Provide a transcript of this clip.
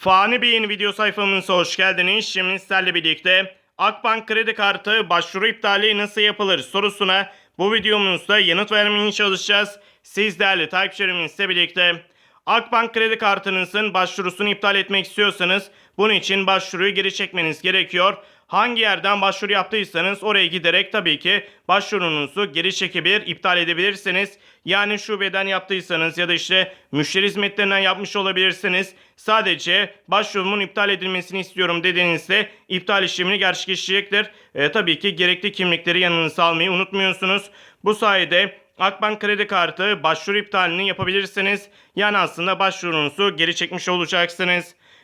Fani Bey'in video sayfamıza hoş geldiniz. Şimdi sizlerle birlikte Akbank kredi kartı başvuru iptali nasıl yapılır sorusuna bu videomuzda yanıt vermeye çalışacağız. Siz değerli takipçilerimizle birlikte Akbank kredi kartınızın başvurusunu iptal etmek istiyorsanız bunun için başvuruyu geri çekmeniz gerekiyor. Hangi yerden başvuru yaptıysanız oraya giderek tabii ki başvurunuzu geri çekebilir, iptal edebilirsiniz. Yani şubeden yaptıysanız ya da işte müşteri hizmetlerinden yapmış olabilirsiniz. Sadece başvurumun iptal edilmesini istiyorum dediğinizde iptal işlemini gerçekleşecektir. E, tabii ki gerekli kimlikleri yanınıza almayı unutmuyorsunuz. Bu sayede Akbank kredi kartı başvuru iptalini yapabilirsiniz. Yani aslında başvurunuzu geri çekmiş olacaksınız.